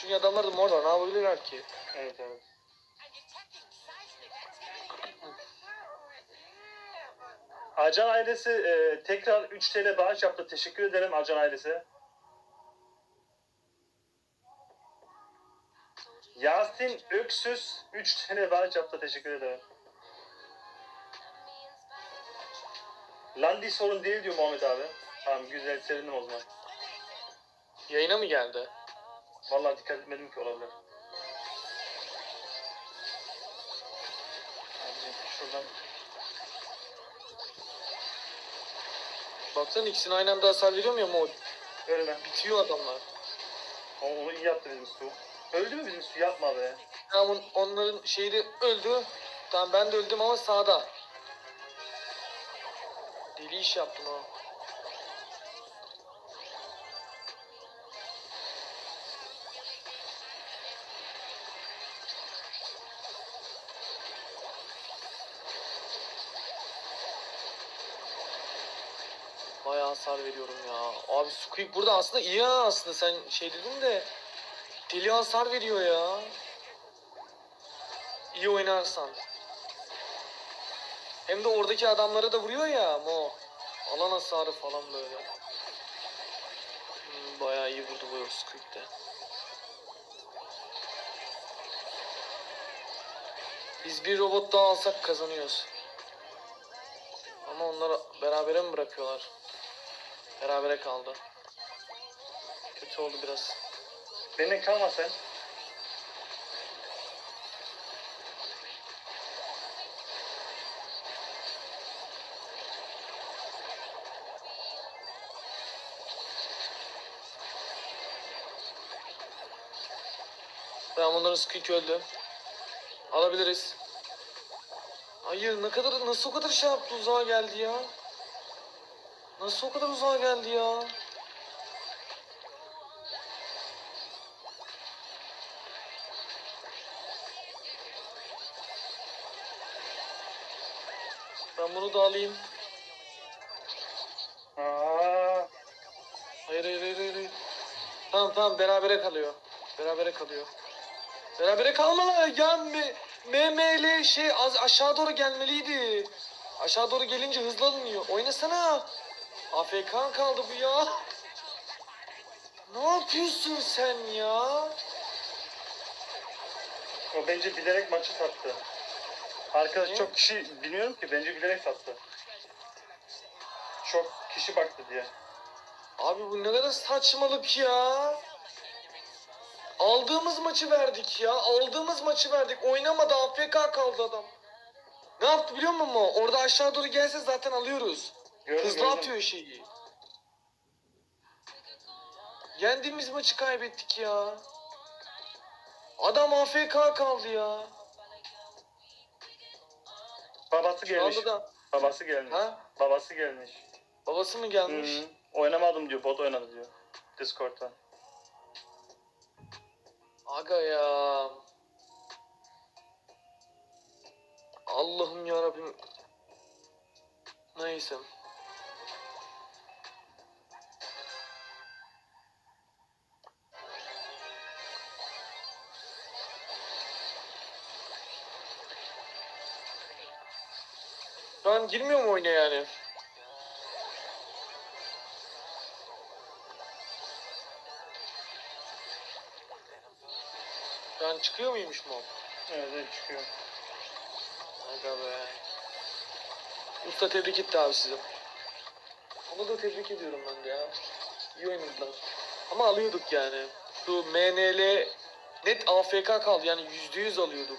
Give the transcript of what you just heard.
Çünkü adamlar da mor var. Ne yapabilirler ki? Evet evet. Acan ailesi e, tekrar 3 TL bağış yaptı. Teşekkür ederim Acan ailesi. Yasin Öksüz 3 TL bağış yaptı. Teşekkür ederim. Landi sorun değil diyor Muhammed abi. Tamam güzel sevindim o zaman. Yayına mı geldi? Vallahi dikkat etmedim ki olabilir. Abicim şuradan Baksana ikisini aynı anda hasar veriyor mu ya mod? ölme. Bitiyor adamlar. Onu iyi yaptı bizim su. Öldü mü bizim su? Yapma be. Tamam on- onların şeyi öldü. Tamam ben de öldüm ama sağda. Deli iş yaptım ha. Bayağı hasar veriyorum ya. Abi Squeak burada aslında iyi ha aslında sen şey dedin de deli hasar veriyor ya. İyi oynarsan. Hem de oradaki adamları da vuruyor ya Mo. Alan hasarı falan böyle. Hmm, bayağı iyi vurdu bu Squeak'te. Biz bir robot daha alsak kazanıyoruz. Ama onları berabere mi bırakıyorlar? Berabere kaldı. Kötü oldu biraz. Benimle kalma sen. Tamam onların squeak öldü. Alabiliriz. Hayır ne kadar nasıl o kadar şey yaptı uzağa geldi ya. Nasıl o kadar uzağa geldi ya. Ben bunu da alayım. Aa, Hayır hayır hayır hayır. Tamam tamam berabere kalıyor. Berabere kalıyor. Berabere kalmalı. Ya me, MML şey az aşağı doğru gelmeliydi. Aşağı doğru gelince hızlı alınıyor. Oynasana. AFK kaldı bu ya. Ne yapıyorsun sen ya? o bence bilerek maçı sattı. Arkadaş Niye? çok kişi bilmiyorum ki bence bilerek sattı. Çok kişi baktı diye. Abi bu ne kadar saçmalık ya. Aldığımız maçı verdik ya. Aldığımız maçı verdik. Oynamadı AFK kaldı adam. Ne yaptı biliyor musun? Mo? Orada aşağı doğru gelse zaten alıyoruz. Gördüm, Hızlı gördüm. atıyor şeyi. Yendiğimiz maçı kaybettik ya. Adam AFK kaldı ya. Babası Şu gelmiş. anda da Babası gelmiş. ha? Babası gelmiş. Babası mı gelmiş? Hı, oynamadım diyor. Bot oynadı diyor. Discord'dan. Aga ya. Allah'ım ya Rabbim. Neyse. Şu an girmiyor mu oyuna yani? Şu an çıkıyor muymuş mu? Evet, evet çıkıyor. Aga be. Usta tebrik etti abi sizi. Onu da tebrik ediyorum ben de ya. İyi oynadılar. Ama alıyorduk yani. Şu MNL net AFK kaldı yani %100 alıyorduk.